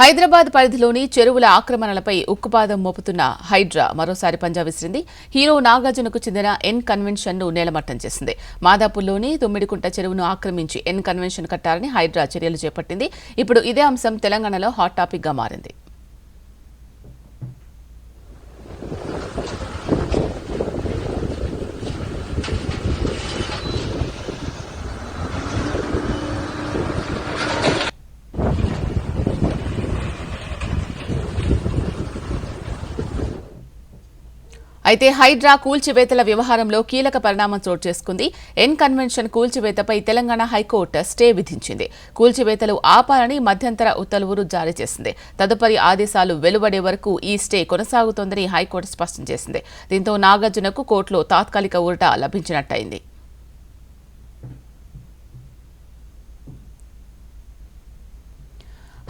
హైదరాబాద్ పరిధిలోని చెరువుల ఆక్రమణలపై ఉక్కుపాదం మోపుతున్న హైడ్రా మరోసారి పంజా విసిరింది. హీరో నాగార్జునకు చెందిన ఎన్ కన్వెన్షన్ను నేలమట్టం చేసింది. మాదాపూర్లోని తుమ్మిడికుంట చెరువును ఆక్రమించి ఎన్ కన్వెన్షన్ కట్టాలని హైడ్రా చర్యలు చేపట్టింది. ఇప్పుడు ఇదే అంశం తెలంగాణలో హాట్ టాపిక్గా మారింది. అయితే హైడ్రా కూల్చివేతల వ్యవహారంలో కీలక పరిణామం చోటు చేసుకుంది. ఎన్ కన్వెన్షన్ కూల్చివేతపై తెలంగాణ హైకోర్టు స్టే విధించింది. కూల్చివేతలు ఆపాలని మధ్యంతర ఉత్తర్వులు జారీ చేసింది. తదుపరి ఆదేశాలు వెలువడే వరకు ఈ స్టే కొనసాగుతోందని హైకోర్టు స్పష్టం చేసింది. దీంతో నాగార్జునకు కోర్టులో తాత్కాలిక ఊరట లభించినట్టయింది.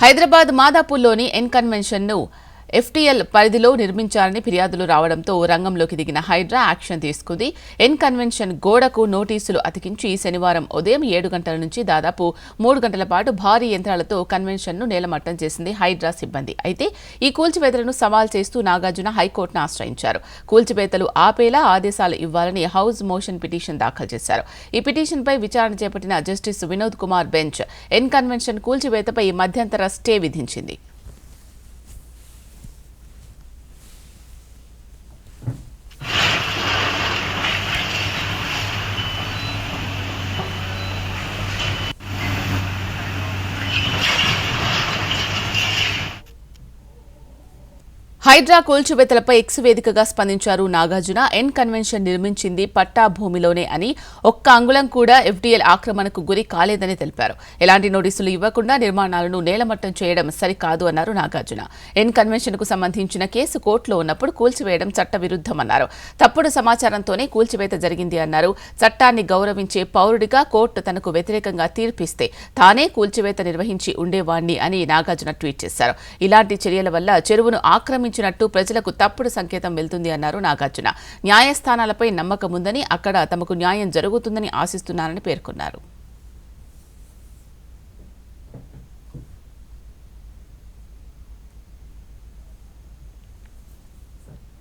హైదరాబాద్ మాదాపూర్లోని ఎన్ కన్వెన్షన్ను ఎఫ్టీఎల్ పరిధిలో నిర్మించాలని ఫిర్యాదులు రావడంతో రంగంలోకి దిగిన హైడ్రా యాక్షన్ తీసుకుంది. ఎన్ కన్వెన్షన్ గోడకు నోటీసులు అతికించి శనివారం ఉదయం ఏడు గంటల నుంచి దాదాపు మూడు గంటల పాటు భారీ యంత్రాలతో కన్వెన్షన్ను నేలమట్టం చేసింది హైడ్రా సిబ్బంది. అయితే ఈ కూల్చివేతలను సవాల్ చేస్తూ నాగార్జున హైకోర్టును ఆశ్రయించారు. కూల్చివేతలు ఆపేలా ఆదేశాలు ఇవ్వాలని హౌస్ మోషన్ పిటిషన్ దాఖలు చేశారు. ఈ పిటిషన్పై విచారణ చేపట్టిన justice Vinod Kumar bench N convention కూల్చివేతపై మధ్యంతర స్టే విధించింది. హైడ్రా కూల్చివేతలపై ఎక్స్ వేదికగా స్పందించారు నాగార్జున. ఎన్ కన్వెన్షన్ నిర్మించింది పట్టా భూమిలోనే అని ఒక్క అంగుళం కూడా ఎఫ్డీఎల్ ఆక్రమణకు గురి కాలేదని తెలిపారు. ఎలాంటి నోటీసులు ఇవ్వకుండా నిర్మాణాలను నేలమట్టం చేయడం సరికాదు అన్నారు నాగార్జున. ఎన్ కన్వెన్షన్కు సంబంధించిన కేసు కోర్టులో ఉన్నప్పుడు కూల్చివేయడం చట్టవిరుద్ధమన్నారు. తప్పుడు సమాచారంతోనే కూల్చివేత జరిగింది అన్నారు. చట్టాన్ని గౌరవించే పౌరుడిగా కోర్టు తనకు వ్యతిరేకంగా తీర్పిస్తే తానే కూల్చివేత నిర్వహించి ఉండేవాణ్ణి అని నాగార్జున ట్వీట్ చేశారు. ఇలాంటి చర్యల వల్ల చెరువును ఆక్రమించినట్టు ప్రజలకు తప్పుడు సంకేతం వెళ్తుంది అన్నారు నాగార్జున. న్యాయస్థానాలపై నమ్మకం ఉందని అక్కడ తమకు న్యాయం జరుగుతుందని ఆశిస్తున్నానని పేర్కొన్నారు.